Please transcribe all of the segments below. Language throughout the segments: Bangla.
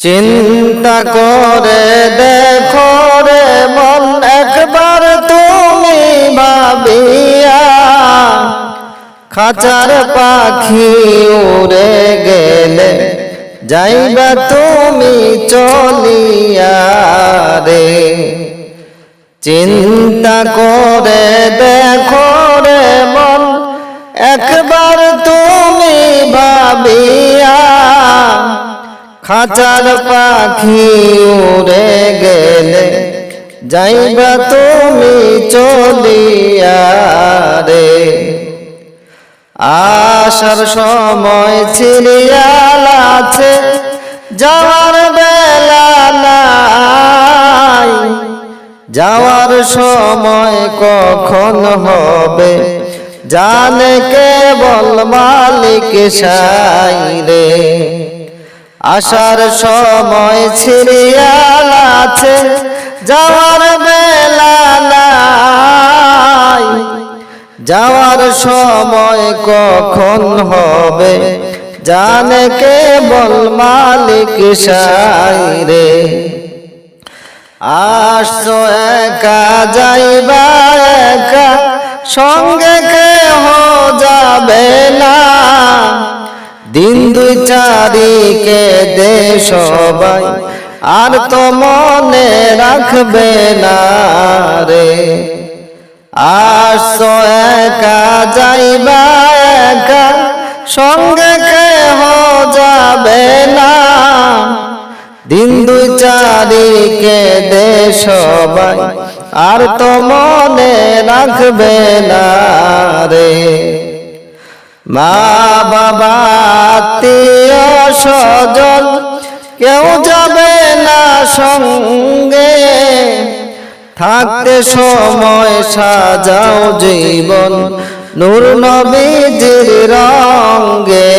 চিন্তা করে দেখো রে মন, একবার তুমি ভাবিয়া খাঁচার পাখি উড়ে গেলে যাইবা তুমি চলিয়া রে। চিন্তা করে দেখো রে মন, একবার তুমি ভাবিয়া খাঁচার পাখি উড়ে গেলে যাইবা তুমি চলিয়া রে। আসার সময় সিরিয়াল আছে, যাওয়ার বেলা নাই। যাওয়ার সময় কখন হবে, জানে কেবল মালিক সাই রে। আসার সময় সিরিয়াল আছে যাওয়ার বেলা নাই। যাওয়ার সময় কখন হবে, জানে কেবল মালিক সাই রে। আসছো একা, যাইবা একা, সঙ্গে কেহ যাবে না। দিন দুই চারিকে দে সবাই। আর তো মনে রাখবে না রে। আসছো একা যাইবা একা, সঙ্গে কেহ যাবে না। দিন দুই চারিকে দে সবাই, আর তো মনে রাখবে না রে। মা বাবা আত্মীয় স্বজন কেউ যাবে না সঙ্গে। থাকতে সময় সাজাও জীবন, নূর নবীজির রঙ্গে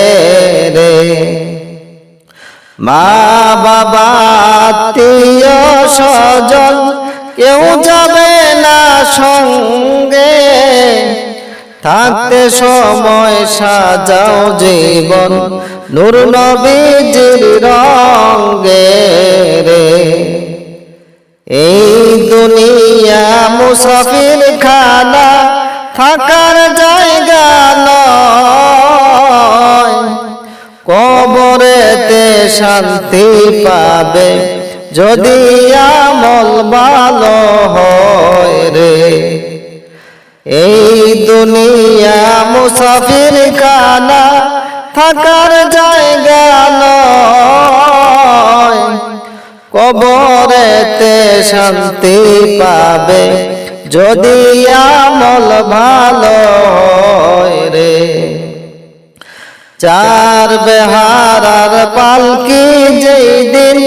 রে। মা বাবা আত্মীয় স্বজন কেউ যাবে না সঙ্গে। থাকতে সময় সাজাও জীবন। নূর নবীজির রঙ্গে রে। এই দুনিয়া মুসাফির খানা থাকার জায়গা নয়। কবরেতে শান্তি পাবে যদি আমল ভালো হয় রে। এই দুনিয়া মুসাফির খানা থাকার জায়গা নয়। কবরেতে শান্তি পাবে যদি আমল ভালো রে। চার বেহারার পালকি যেই দিন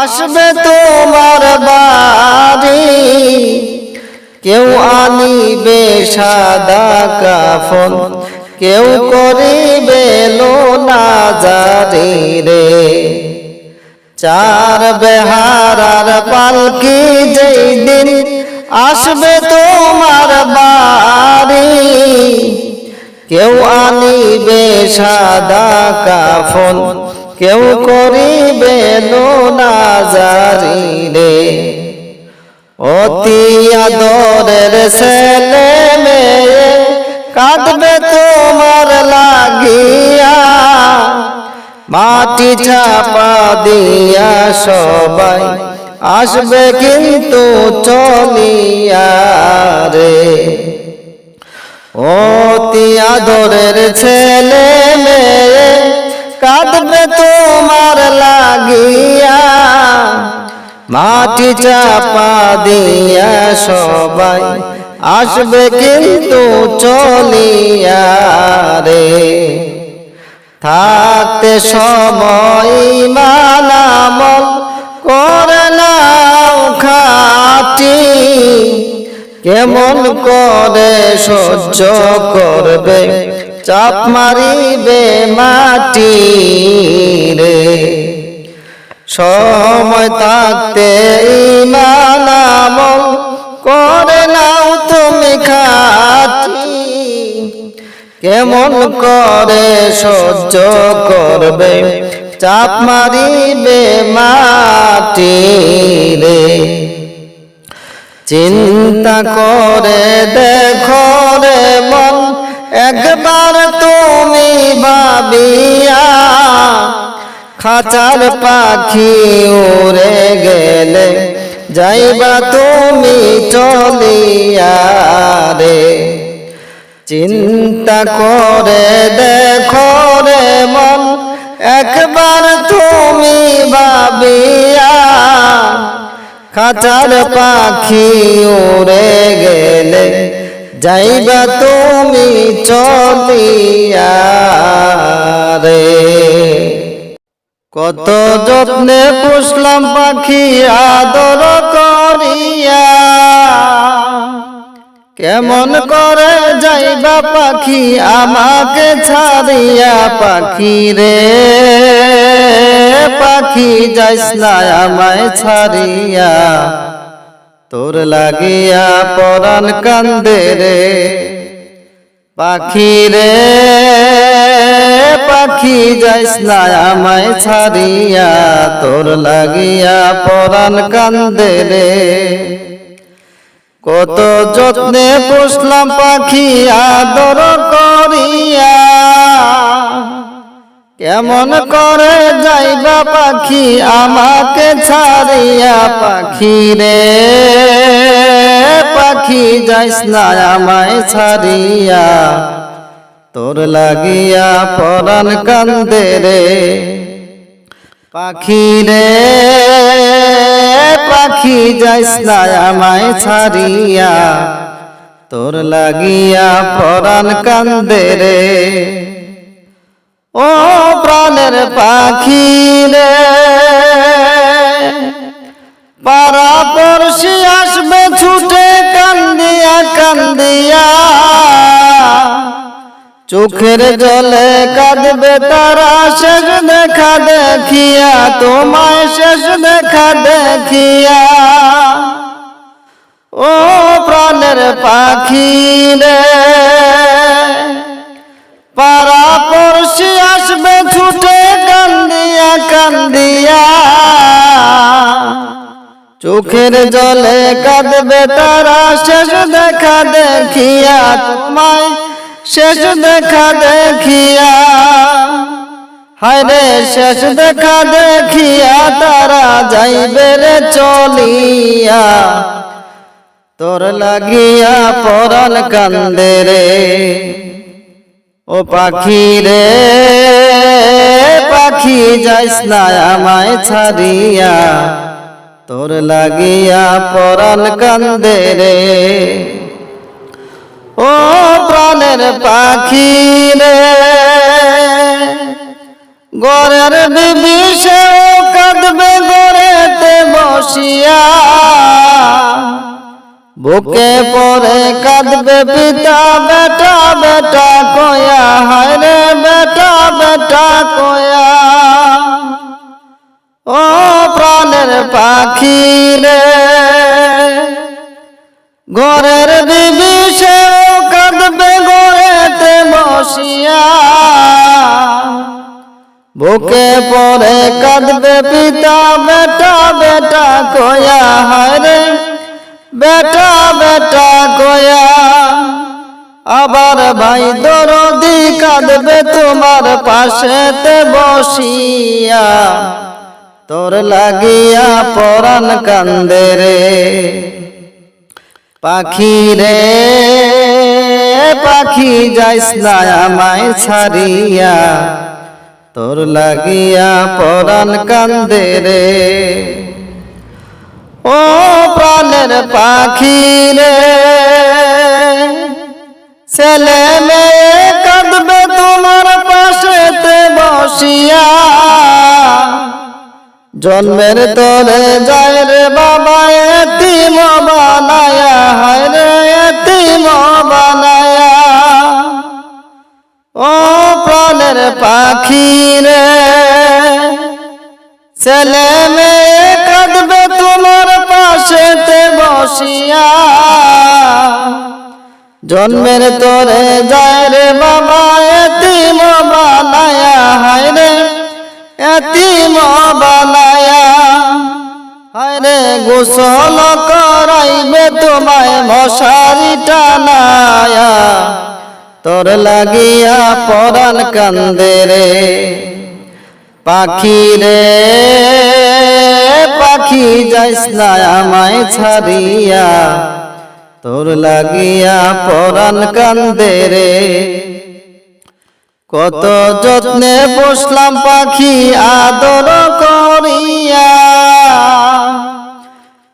আসবে তোমার বাড়ি। কেউ আনিবে সাদা কাফন, কেউ করিবে লোনা জারি রে। চার বেহারার পালকি যেই দিন আসবে তোমার বাড়ি, কেউ আনিবে সাদা কাফন, কেউ করিবে লোনা জারি রে। অতি আদরের ছেলে মেয়ে কাঁদবে তোমার লাগিয়া। মাটি চাপা দিয়া সবাই আসবে কিন্তু চলিয়া রে। অতি আদরের ছেলে মেয়ে কাঁদবে তোমার লাগিয়া। মাটি চাপা দিয়া সবাই আসবে কিন্তু চলিয়া রে। থাকতে সময় মানামল করে নাও খাটি। কেমন করে সহ্য করবে চাপ মারিবে মাটি রে। সময় থাকতে ইমান করে নাও তুমি খাটি। কেমন করে সহ্য করবে? চাপ মারিবে মাটি রে। চিন্তা করে দেখো রে মন, একবার তুমি ভাবিয়া খাঁচার পাখি উড়ে গেলে, যাইবা তুমি চলিয়া রে। চিন্তা করে দেখো রে মন, একবার তুমি ভাবিয়া, খাঁচার পাখি উড়ে গেলে, যাইবা তুমি চলিয়া রে। কত যত্নে পুষলাম পাখি আদর করিয়া। কেমন করে যাইবা পাখি আমাকে ছাড়িয়া? পাখি রে, পাখি যাইস না আমায় ছাড়িয়া। তোর লাগিয়া পরাণ কান্দে রে। পাখি রে পাখি যাইস না আমায় ছাড়িয়া, তোর লাগিয়া পরাণ কান্দে রে। কত যত্নে পুষলাম পাখি আদর করিয়া। কেমন করে যাইবা পাখি আমাকে ছাড়িয়া, পাখি রে। পাখি যাইস না আমায় ছাড়িয়া তোর লাগিয়া পরাণ কান্দে রে। পাখি রে, পাখি যাইস না আমায় ছাড়িয়া। তোর লাগিয়া পরাণ কান্দে রে। ও প্রাণের পাখি রে পারা পড়শি আসবে ছুটে কান্দিয়া কান্দিয়া। চোখের জলে কাঁদবে তারা, শেষ দেখা দেখিয়া, তোমায় শেষ দেখা দেখিয়া। ও প্রাণের পাখি রে পারা পড়শি আসবে ছুটে কান্দিয়া কান্দিয়া। চোখের জলে কাঁদবে তারা, শেষ দেখা দেখিয়া, তোমায় শেষ দেখা দেখিয়া হায়রে শেষ দেখা দেখিয়া তারা যাইবে রে চলিয়া। তোর লাগিয়া পরাল কান্দে রে, ও পাখি রে, পাখি যাইস না আমায় ছাড়িয়া। তোর লাগিয়া পরাণ কান্দে রে। ও প্রাণের পাখি রে। গরের বিবি সে কাঁদবে গরেতে বসিয়া। বুকে পরে কাঁদবে পিতা, বেটা বেটা কয়া, হায় রে বেটা বেটা কয়া। ও প্রাণের পাখি রে। কাঁদবে পিতা বেটা বেটা কয়া হারে বেটা বেটা কয়া। আবার ভাই দরদি কাঁদবে তোমার পাশেতে বসিয়া। তোর লাগিয়া পরাণ কান্দে রে। পাখি রে, পাখি যাইস না আমায় ছাড়িয়া। তোর লাগিয়া পরাণ কান্দে রে। ও প্রাণের পাখি রে, ছেলে মেয়ে কাঁদবে তোমার পাশেতে বসিয়া। জন্মের তোরে যায় রে বাবা ছেলে মেয়ে কাঁদবে তোমার পাশেতে বসিয়া। জন্মের তোরে যায় রে বাবা, এতিম বানায়া, হায় রে, এতিম বানায়া। হায়রে গোসল করাইবে তোমায় মশারি টানায়া। তোর লাগিয়া পরাণ কান্দে রে। পাখি রে, পাখি যাইস না আমায় ছাড়িয়া। তোর লাগিয়া পরাণ কান্দে রে। কত যত্নে বসলাম পাখি আদর করিয়া।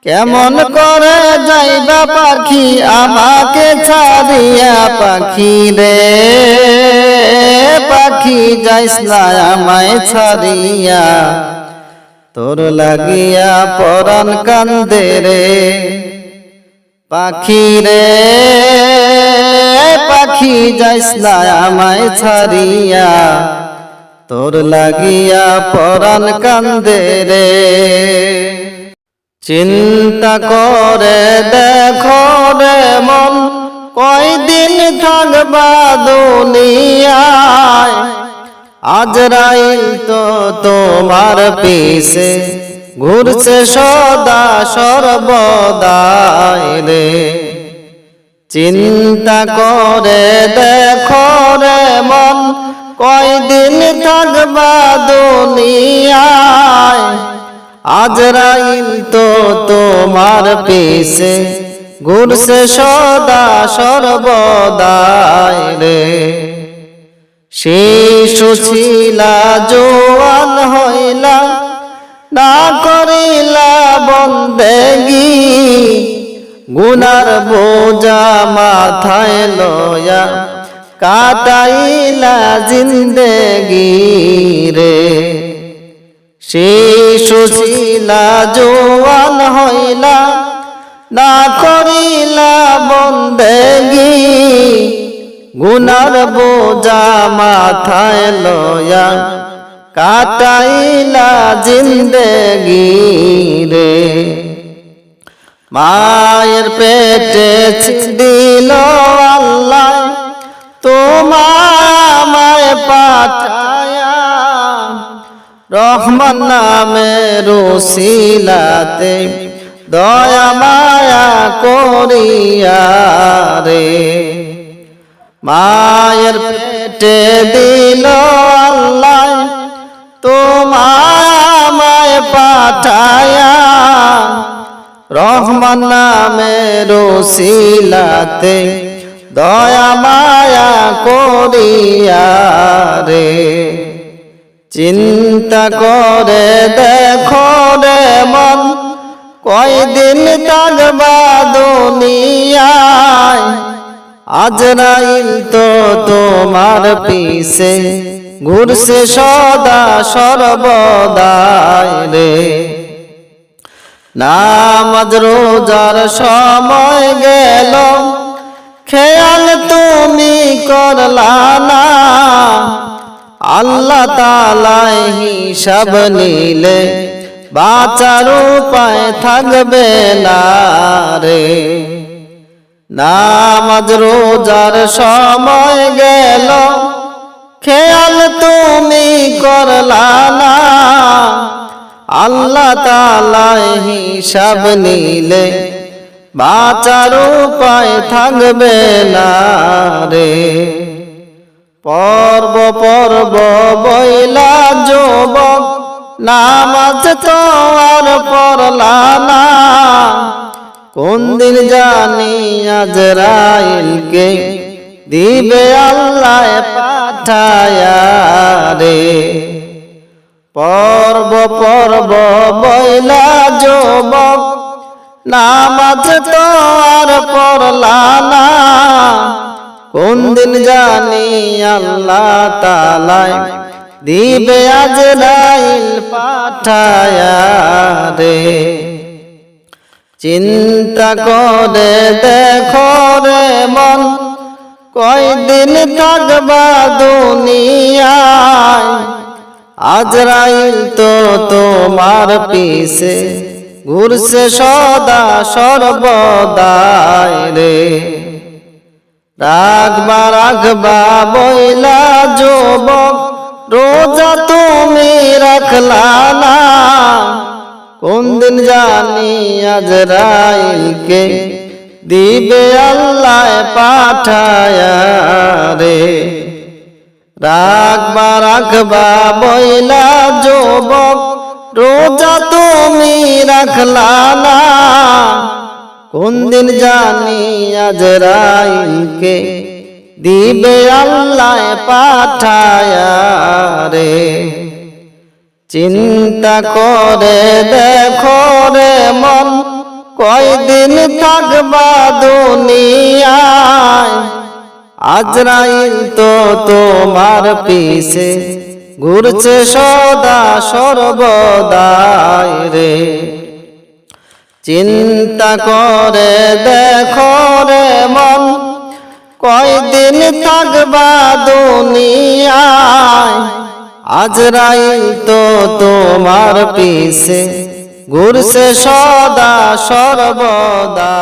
কেমন করে যাইবা পাখি? আমাকে ছাড়িয়া পাখি রে। পাখি যাইস না আমায় ছাড়িয়া। তোর লাগিয়া পরাণ কান্দে রে। পাখি রে। পাখি যাইস না আমায় ছাড়িয়া। তোর লাগিয়া পরাণ কান্দে রে। চিন্তা করে দেখো রে মন, কয়দিন থাকবা দুনিয়ায়? আজরাইল তো তোমার পিছে, ঘুরছে সদা সর্বদাই রে। চিন্তা করে দেখো রে মন, কয়দিন থাকবা দুনিয়ায়? আজরাইল তো তোমার পিছে ঘুরছে সদা সর্বদাই রে। শিশু ছিলা, জোয়ান হইলা, না করিলা বন্দেগি গুনার বোঝা মাথায় লয়া কাটাইলা জিন্দেগি রে। শিশু ছিলা, জোয়ান হইলা, না করিলা বন্দেগি। গুনার বোঝা মাথায় লয়া কাটাইলা জিন্দেগি রে। মায়ের পেটে দিল আল্লাহ, তোমায় পাঠায়া রহমান নামে রসিলাতে দয়া মায়া করিয়া রে। মায়ের পেটে দিল আল্লাহ, তোমায় পাঠায়া। রহমান নামে রসিলাতে দয়া মায়া করিয়া রে। চিন্তা করে দেখো রে মন, কয়দিন থাকবা দুনিয়ায়? আজরাইল তো তোমার পিছে, ঘুরছে সদা সর্বদাই রে। নামাজ, রোজার সময় গেল, খেয়াল তুমি করলা না। আল্লাহ তালাই হিসাব নিলে বাঁচার উপায় থাকবে না রে। নামাজ রোজার সময় গেল। খেয়াল তুমি করলা না। আল্লাহ তালাই হিসাব নিলে বাঁচার উপায় থাকবে না রে। পর্ব পর্ব বইলা যুবক, নামাজ তো আর পড়লা না। কোন দিন জানি আজরাইলকে দিবে আল্লাহ পাঠায়া পর্ব পর্ব বইলা যুবক, নামাজ তো আর পড়লা না। কোন দিন জানি আল্লাহ তালায় দিবে আজরাইল পাঠায়া রে। চিন্তা করে দেখো রে মন, কয়দিন থাকবা দুনিয়ায়? আজরাইল তো তোমার পিছে, ঘুরছে সদা সর্বদাই রে। রাখবা রাখবা বইলা যুবক, রোজা তুমি রাখলা না। কোন দিন জানি আজরাইলকে দিবে আল্লাহ পাঠায়া রে। রাখবা রাখবা বইলা যুবক, রোজা তুমি রাখলা না। কোন দিন জানি আজরাইলকে দিবে আল্লাহ পাঠায়া রে চিন্তা করে দেখো রে মন, কয়দিন থাকবা দুনিয়ায়? আজরাইল তো তোমার পিছে, ঘুরছে সদা সর্বদাই রে। চিন্তা করে দেখো রে মন, কয়দিন থাকবা দুনিয়ায়? আজরাইল তো তোমার পিছে, ঘুরছে সদা সর্বদা